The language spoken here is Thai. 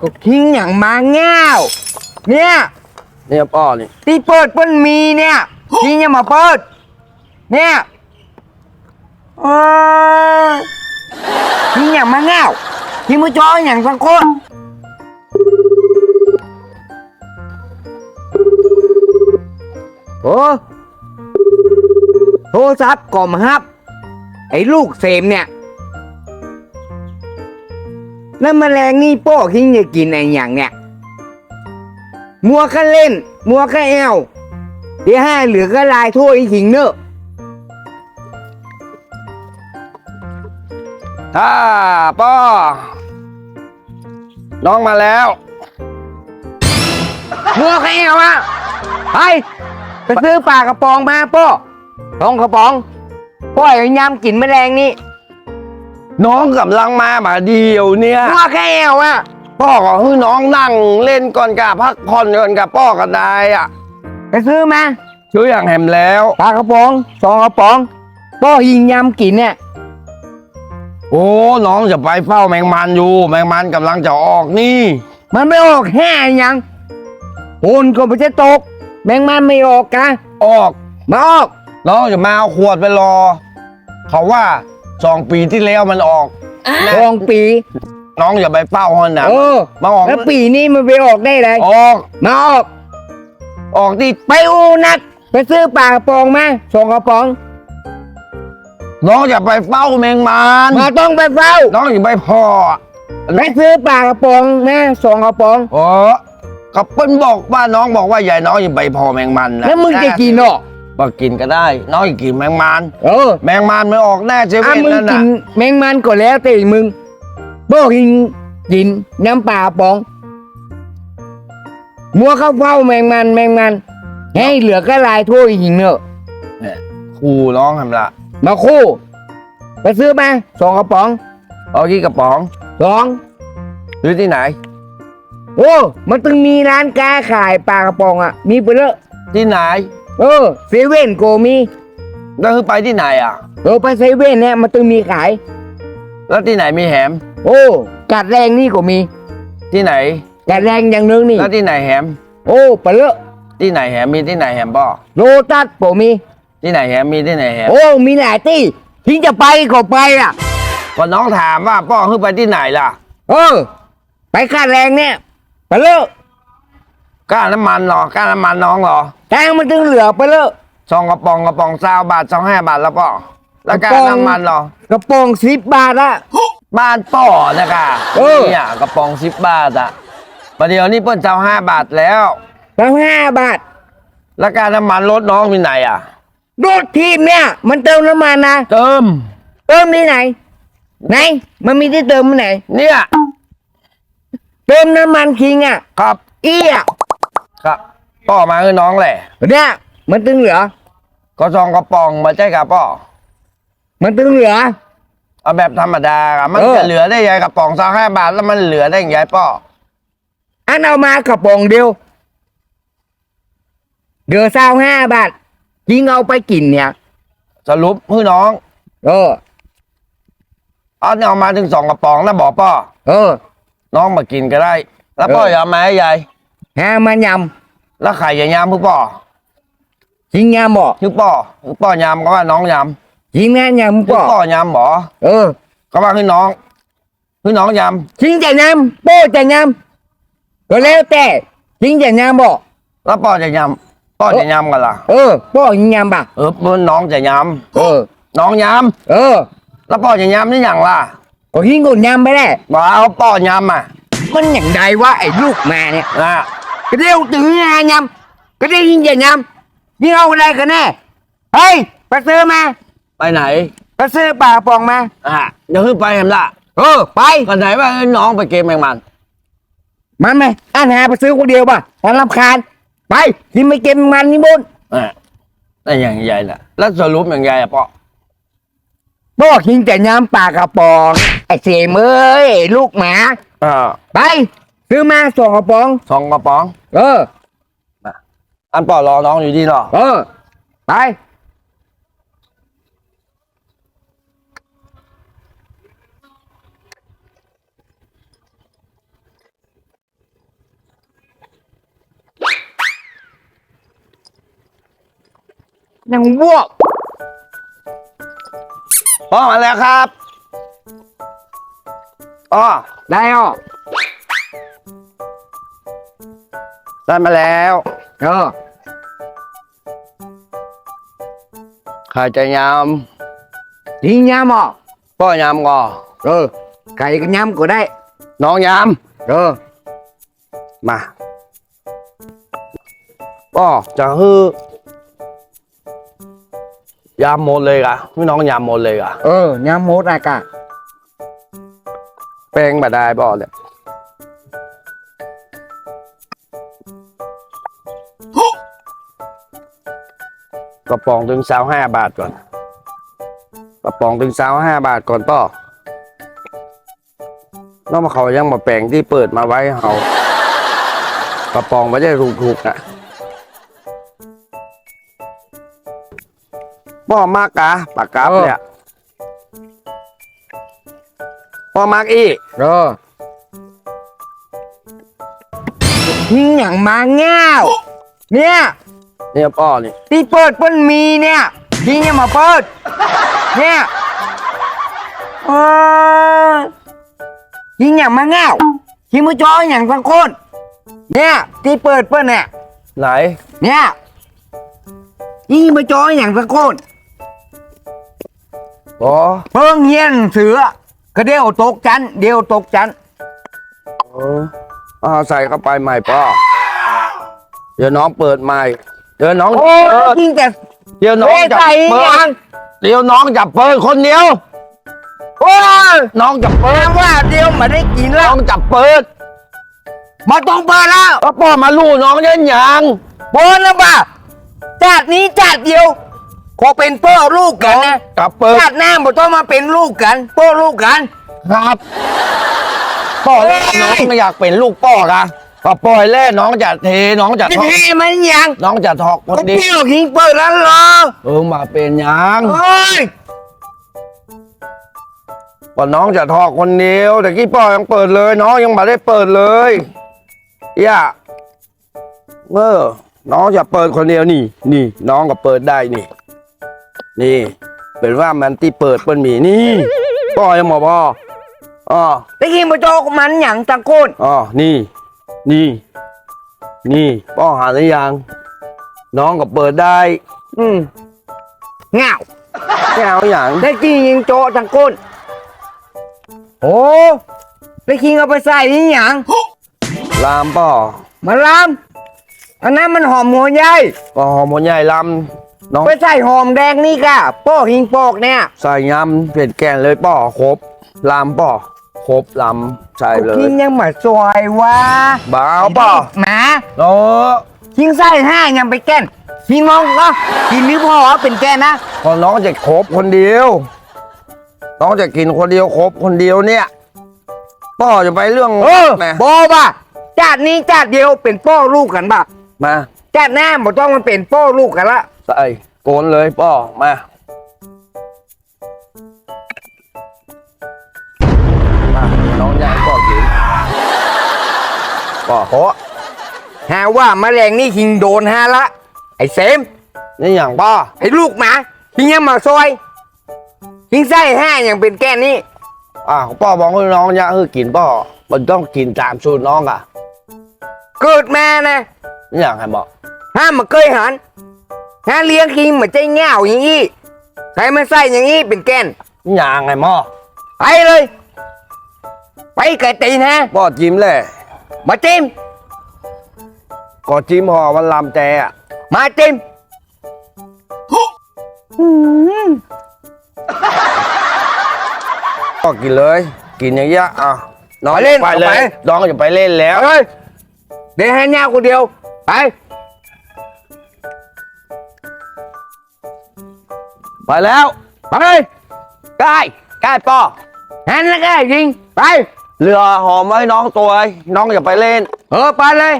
ก็ทิ้งอย่างมาเง่าวเนี่ยเนี่ยป้อนี่ที่เปิดเปิ้นมีเนี่ยทิ้งยังมาเปิด เนี่ยเออทิ้งอย่างมาเง่าวทิ้งมือจออย่างสังคน โอ้โทรศัพท์ก่อมฮับ ไอ้ลูกเสมเนี่ย แล้วแมลงนี่โป้คิงจะกินไอ้อย่างเนี่ย มัวก็เล่น มัวก็แอวเดี๋ยวให้เหลือก็ลายทั่วอีหิงเนอะถ้าป้อน้องมาแล้ว มัวก็แอวอะไปไปซื้อปลากระป๋องมาโป้ทองกระป๋องป้อยยำกินแมลงนี่ น้องกำลังมามาเดียวเนี่ยมัวก็แอวอะพ่อก็ให้น้องนั่งเล่นก่อนกับพักผ่อนก่อนกับป้อก็ได้อะไปซื้อมาช่วยอย่างแหมแล้วปลากระป๋องสองกระป๋องป้อยิงยำกินเนี่ยโอ้น้องจะไปเฝ้าแมงมันอยู่ แมงมันกำลังจะออกนี่ มันไม่ออกแห่ยังโอนก็ไม่จะตก แมงมันไม่ออกกะออกมาออกน้องจะมาเอาขวดไปรอ เขาว่า สองปีที่แล้วมันออกแน่ทองปี น้องอย่าไปเฝ้าฮอนนะเออ มาออกแล้วปีนี้มันไปออกได้เลยออกมาออก ออกที่ไปอูนักไปซื้อปลากระป๋องมาสองกระป๋อง น้องอย่าไปเฝ้าแมงมันมาต้องไปเฝ้าน้องอย่าไปพอไปซื้อปลากระป๋องมาสองกระป๋องโอ้กับเปิ้ลบอกว่าน้องบอกว่าอย่าน้องอย่าไปพอแมงมันนะแล้วมึงจะกินเหรอ ก็กินก็ได้ น้องอย่ากินแมงมันเออแมงมันไม่ออกแน่เซอะเว่นมึงนั่นกิน่ะนแมงมันก็แล้วแต่มึงบอกกินกินน้ำปลากระป๋องมัวเข้าเฝ้าแมงมันแมงมัน ให้เหลือก็ลายถ้วยหิงเนอะครูน้องทำละมาคู่ ไปซื้อมาสองกระป๋องเอากี่กระป๋องสอง ซื้อที่ไหน โอ้ มันต้องมีร้านค้าขายปลากระป๋องอะ มีไปเลอะที่ไหน เออเซเว่นโกมีแล้วคือไปที่ไหนอะ เออไปเซเว่นเนี่ยมันต้องมีขาย แล้วที่ไหนมีแหม โอ้กัดแรงนี่ก็มีที่ไหน กัดแรงอย่างนึงนี่ แล้วที่ไหนแหม โอ้ไปเลอะที่ไหนแหมมีที่ไหนแหมบ่โลตัสก็มี ที่ไหนแหมมีที่ไหนแหม โอ้มีหลายที่ทิ้งจะไปก็ไปอะ ก็น้องถามว่าป้อคือไปที่ไหนล่ะ เออ ไปค่าแรงเนี่ยไปเลอะก้าน้ำมันเหรอก้าน้ำมันน้องเหรอ แทงมันถึงเหลือไปเลอะซองกระป๋องกระป๋องซาวบาทซองห้าบาทแล้วป้อแล้วก้ากระป๋องน้ำมันเหรอกระป๋องสิบบาทอะบ้านป้อนะคะเออเนี่ยกระป๋องสิบบาทอะประเดี๋ยวนี้เปิ้นเจ้าห้าบาทแล้วแล้วห้าบาท แล้วการน้ำมันรถน้องมีไหนอะรถทีมเนี่ย มันเติมน้ำมันนะเติม เติมที่ไหน ไหน มันมีที่เติมที่ไหน เนี่ย เติมน้ำมันคิงอะ ครับ เอี้ยครับ ป้อมาคือน้องแหละ เนี่ยมันตึงเหลือก็ซองกระป๋องมาใช่กับป้อมันตึงเหลือเอาแบบธรรมดาอะมันเออ จะเหลือได้ยังกระป๋องซองห้าบาทแล้วมันเหลือได้ยังไงป้ออันเอามากระป๋องเดียวเดือเศร้าห้าบาทยิงเอาไปกินเนี่ย สรุปพี่น้องเออ เอาเนี่ยเอามาถึงสองกระป๋องแล้วบอกป้อเออ น้องมากินก็ได้ แล้วป้อเออ อย่าเอามาให้ยายหามันย แล้วไข่อย่ายำพี่ป้อำยิงยำบ่พี่ป้อพี่ป้อยำก็ว่าน้องยำยิงแม่ยำพี่บ่ป้อยำบอเออ ก็ว่าพี่น้องพี่น้องยยิงจะยำโป้จะยำก็แล้วแต่ยิงจะยำบ่ำแล้วป้อจะยำป้อจะยำกันล่ะเออโป้ยิงยำป่ะเออเพื่อนน้องจะยเออำน้องยเออำแล้วป้อจะยำนี่อย่างล่ะก็ยิงกุนยำไปได้บอกเอาป้อยำอะมันอย่างใดวะไอ้ลูกแม่เนี่ยนะ ก็เดี๋ยวถึงงานยำก็ได้ยิงจะยำยิงเอาอะไรกันแน่เฮ้ยไปซื้อมาไปไหนไปซื้อปลากระป๋องมาอะเดี๋ยวขึ้นไปเห็นละเออไปกันไหนว่าเอ้ยน้องไปเกมแมงมัน มันไหมอันหาไปซื้อคนเดียวป่ะอันรำคาญไปที่ไม่เก็บมันนี่บุญอะนั่นอย่างใหญ่น่ะ แล้วสรุปอย่างใหญ่อะป้อบอกยิงแต่ยำปลากระป๋องไอ้เสมเอ้ยไอ้ลูกหมา อ่าไป ซื้อมาสองกระป๋อง สองกระป๋อง เออ อันเปล่ารอน้องอยู่ที่หรอเออ ไป นังวอกพ่อมาแล้วครับอ๋อได้อ่อ ได้มาแล้วเออไข่จะยที่ยำอะำพ่อยำก่อเออไก่ก็ยำก็ได้ น้องยเออำมาพ่อจะฮือยำหมดเลยกะพี่น้องยำหมดเลยกะเออยำหมดอะกะ แป้งมาได้พ่อเนี่ย ระป๋องถึงสาวห้าบาทก่อน กระป๋องถึงสาวห้าบาทก่อนพ่อแล้วมาเขายังมาแปลงที่เปิดมาไว้ให้เขากระป๋องไม่ได้ถูกๆนะพ่อมากกะปากกับเนี่ยพ่อมากอีกเออทิ้งอย่างมาเง่าเนี่ย เนี่ยพ่อนี่ที่เปิดเปิ้นมีเนี่ยทิ้งยังมาเปิด เนี่ยเออทิ้งอย่างมาเง่าทิ้งมือจออย่างสังคนเนี่ยที่เปิดเปิ้นเนี่ยไหนเนี่ยทิ้งมือจออย่างสังคนอ๋อเพิ่งเฮียนเสือก็เดียวตกจันเดียวตกจันเออเอาใส่เข้าไปใหม่พ่อเดี๋ยวน้องเปิดใหม่ เดี๋ยวน้องโอ้เปิดยิงแต่เดี๋ยวน้องเอ้ยจะใส่เปิยัดงเดี๋ยวน้องจะเปิดคนเดียว โอ้ยน้องจะแปลเปิดว่าเดียวมาได้กินแล้น้วองจะเปิดมาต้องเปิดแล้วก็พ่อมาลู่น้องเล่นยังเปิดแล้วป่ะจัดนี้จัดเดียวขอเป็นพ่อลูกกันนะกับเปิดจัดหน้าบ่ต้องมาเป็นลูกกันพ่อลูกกัน ครับพ่อแล่น้องไม่อยากเป็นลูกพ่อกะ ก็ปล่อยแล่น้องจะเทน้องจะพี่ทอกพี่มันยังน้องจะทอกคนก็เดียวพี่ยิงเปิดแล้วเหรอเออมาเป็นยังเฮ้ยว่าน้องจะทอกคนเดียวแต่กี้พ่อยังเปิดเลย น้องยังไม่ได้เปิดเลยย่าเออน้องจะเปิดคนเดียวนี่ นี่ น้องก็เปิดได้นี่ นี่ เป็นว่ามันที่เปิดเปิ้นมีนี่พ่อยังบอกพ่ออ๋อตะกี้มาโจกมันหยังตะโกน อ๋อ นี่ นี่ นี่พ่อหาหรือยัง น้องก็เปิดได้ อืมเงาไม่เอาอย่างตะกี้ยิงโจตะโกนโอ้ตะกี้เอาไปใส่นี่หยังลามพ่อมาลำอันนั้นมันหอมหัวใหญ่พ่อหอมหัวใหญ่ลำน้องไปใส่หอมแดงนี่ก่ะโป้หิงโปกเนี่ย ใส่ยำเผ็ดแกงเลยป่อครบลำป่อ ครบลำใส่เลยกินยังมาซอยวะบ้าวป่อหมาโอ้ยิงไส้ห้ายังไปแก้นพี่น้องก็กินหรือพ่อเป็นแกนนะพอน้องจะครบคนเดียว น้องจะกินคนเดียวครบคนเดียวเนี่ยป่อจะไปเรื่องเออแหมบอป่ะจาดนี้จาดเดียวเป็นโป้ลูกกันป่ะมาจาดหน้าบ่ต้องมาเป็นโป้ลูกกันละใส่โกนเลยป่อมามา ป่อโอ้หาว่าแมลงนี่คิงโดนฮาละ ไอ้เสมนี่อย่างป่อไอ้ลูกหมาคิงยังมาซอยคิงไส้ห้ายังเป็นแกนนี่อะป่อบอกให้น้องอยากให้กินป่อมันต้องกินตามสูตรน้องอะเกิดมานะนี่อย่างไรบอกห้ามมาเคยหันห้าเลี้ยงคิงเหมือนใจเง่าอย่างนี้ใครมาใส่อย่างนี้เป็นแกนนี่อย่างไรหมอไปเลย ไปไก่ตีนฮะป่อจิ้มเลย มาจิ้ม ก็จิ้มห่อมันลำแต่อะมาจิ้มอืมก็กินเลย กินอย่างเงี้ยอะน้องไปเล่นไปเลไปยน้องจะไปเล่นแล้วเอาเลยเดี๋ยวให้เงาคนเดียว ไป ไปแล้ว ไปใกล้ใกล้ป่อหันแล้วก็ยิง ไป เรือหอมไว้น้องตัวไอ้น้องอย่าไปเล่น เออไปเลย